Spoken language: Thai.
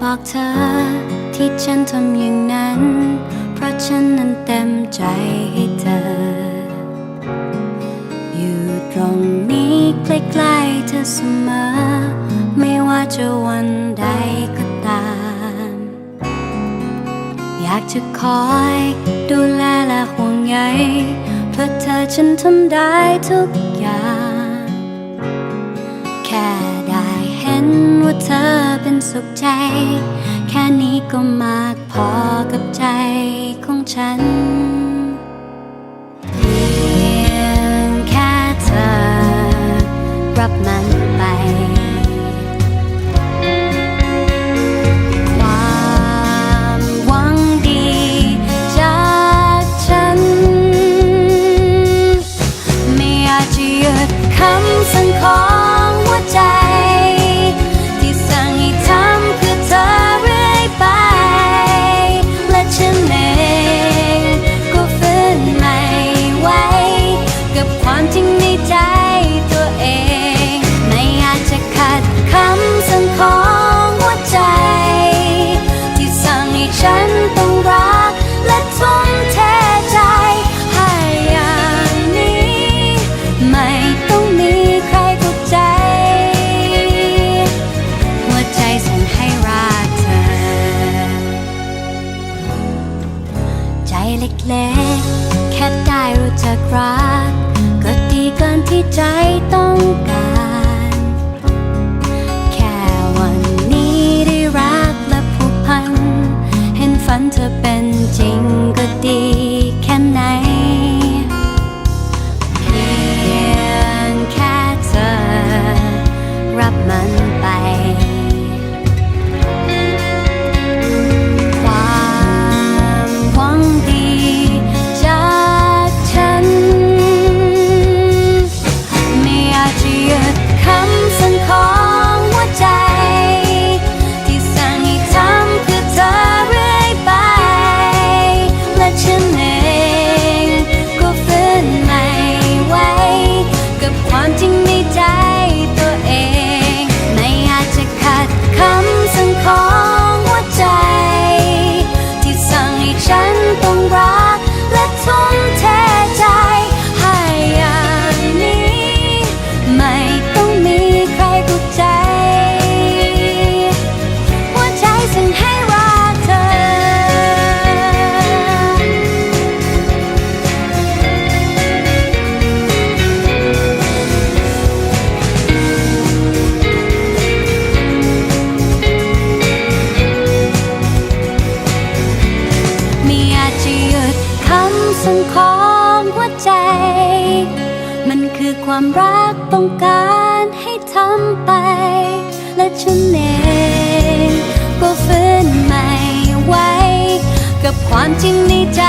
บอกเธอ ที่ฉันทำอย่างนั้น เพราะฉันนั้นเต็มใจให้เธอ อยู่ตรงนี้ใกล้ๆเธอเสมอ ไม่ว่าจะวันใดก็ตาม อยากจะคอยดูแลและห่วงใยเพื่อเธอฉันทำได้ทุกอย่าง สุขใจ แค่นี้ก็มากพอกับใจของฉัน เล็กๆ แค่ได้รู้จักรัก ก็ดีเกินที่ใจต้องการ マ金。 คือความรักต้องการให้ทำไป และฉันเองก็ฟื้นใหม่ไว้ กับความจริงในใจ